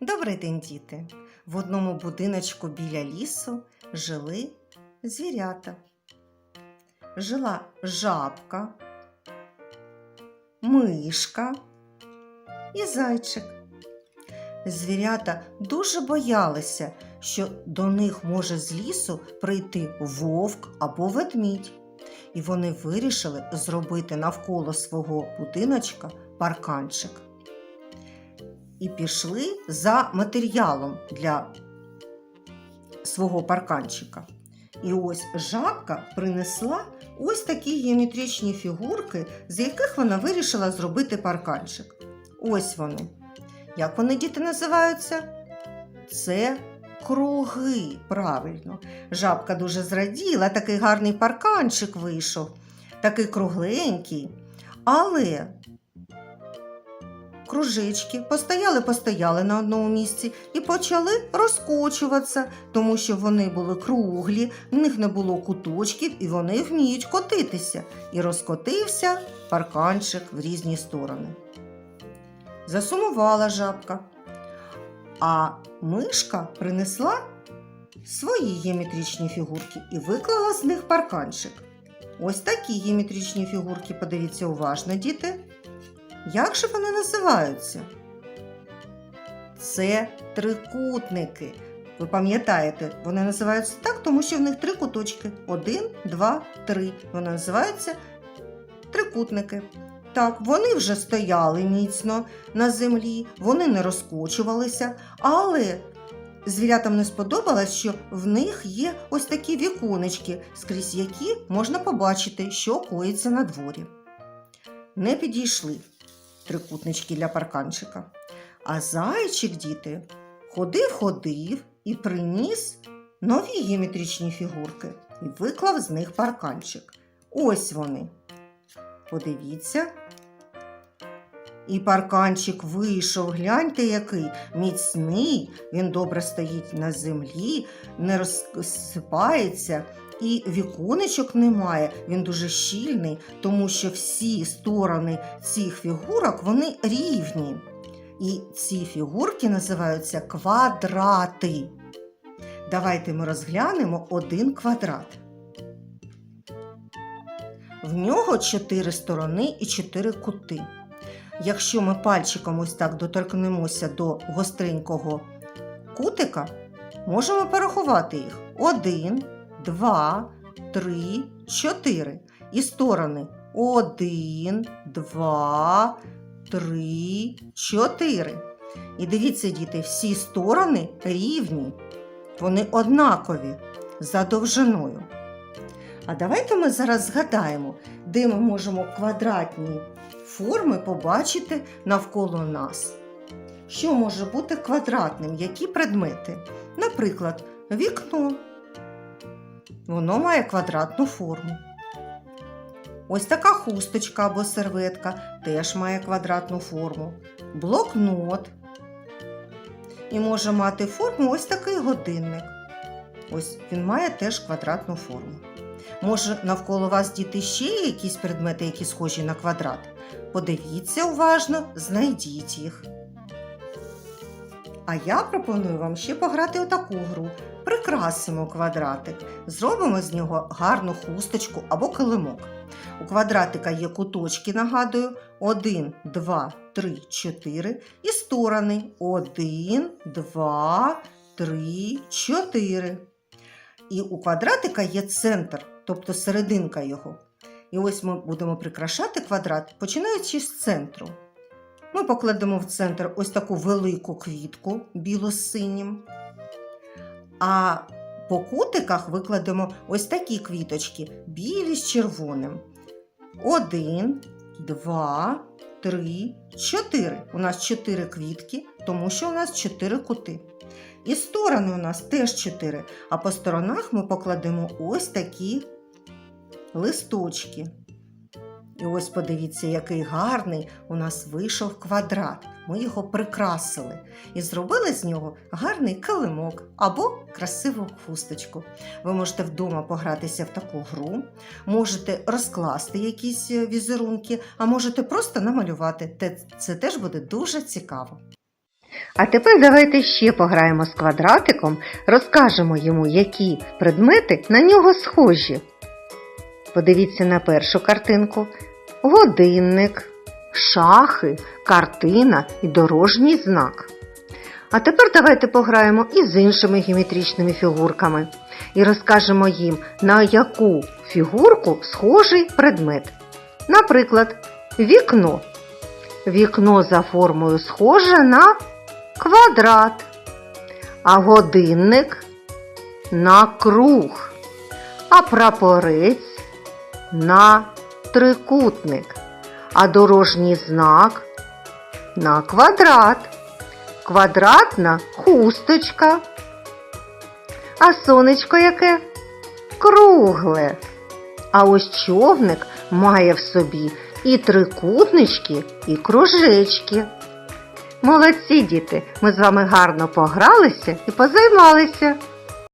Добрий день, діти! В одному будиночку біля лісу жили звірята. Жила жабка, мишка і зайчик. Звірята дуже боялися, що до них може з лісу прийти вовк або ведмідь. І вони вирішили зробити навколо свого будиночка парканчик і пішли за матеріалом для свого парканчика. І ось жабка принесла ось такі геометричні фігурки, з яких вона вирішила зробити парканчик. Ось вони. Як вони діти називаються? Це круги, правильно. Жабка дуже зраділа, такий гарний парканчик вийшов, такий кругленький. Але кружечки постояли, постояли на одному місці і почали розкочуватися, тому що вони були круглі, в них не було куточків, і вони вміють котитися. І розкотився парканчик в різні сторони. Засумувала жабка, а мишка принесла свої геометричні фігурки і виклала з них парканчик. Ось такі геометричні фігурки, подивіться уважно, діти. Як же вони називаються? Це трикутники. Ви пам'ятаєте, вони називаються так, тому що в них три куточки. Один, два, три. Вони називаються трикутники. Так, вони вже стояли міцно на землі, вони не розкочувалися, але звірятам не сподобалось, що в них є ось такі віконечки, скрізь які можна побачити, що коїться на дворі. Не підійшли трикутнички для парканчика. А зайчик, діти, ходив, ходив і приніс нові геометричні фігурки і виклав з них парканчик. Ось вони. Подивіться. І парканчик вийшов, гляньте, який міцний, він добре стоїть на землі, не розсипається, і віконечок немає, він дуже щільний, тому що всі сторони цих фігурок вони рівні. І ці фігурки називаються квадрати. Давайте ми розглянемо один квадрат. В нього чотири сторони і чотири кути. Якщо ми пальчиком ось так доторкнемося до гостренького кутика, можемо порахувати їх. Один, два, три, чотири. І сторони один, два, три, чотири. І дивіться, діти, всі сторони рівні. Вони однакові за довжиною. А давайте ми зараз згадаємо, де ми можемо квадратні форми побачити навколо нас. Що може бути квадратним? Які предмети? Наприклад, вікно. Воно має квадратну форму. Ось така хусточка або серветка теж має квадратну форму. Блокнот. І може мати форму ось такий годинник. Ось він має теж квадратну форму. Може, навколо вас діти ще є якісь предмети, які схожі на квадрат? Подивіться уважно, знайдіть їх. А я пропоную вам ще пограти у таку гру. Прикрасимо квадратик, зробимо з нього гарну хусточку або килимок. У квадратика є куточки, нагадую, 1, 2, 3, 4 і сторони 1, 2, 3, 4. І у квадратика є центр, тобто серединка його. І ось ми будемо прикрашати квадрат, починаючи з центру. Ми покладемо в центр ось таку велику квітку біло-синім. А по кутиках викладемо ось такі квіточки, білі з червоним. Один, два, три, чотири. У нас чотири квітки, тому що у нас чотири кути. І сторони у нас теж чотири. А по сторонах ми покладемо ось такі листочки. І ось подивіться, який гарний у нас вийшов квадрат. Ми його прикрасили і зробили з нього гарний килимок або красиву хусточку. Ви можете вдома погратися в таку гру, можете розкласти якісь е, візерунки, а можете просто намалювати. Це теж буде дуже цікаво. А тепер давайте ще пограємо з квадратиком, розкажемо йому, які предмети на нього схожі. Подивіться на першу картинку: годинник, шахи, картина і дорожній знак. А тепер давайте пограємо і з іншими геометричними фігурками і розкажемо їм, на яку фігурку схожий предмет. Наприклад, вікно. Вікно за формою схоже на квадрат, а годинник на круг, а прапорець на трикутник, а дорожній знак на квадрат, квадратна хусточка. А сонечко яке? Кругле. А ось човник має в собі і трикутнички, і кружечки. Молодці діти, ми з вами гарно погралися і позаймалися.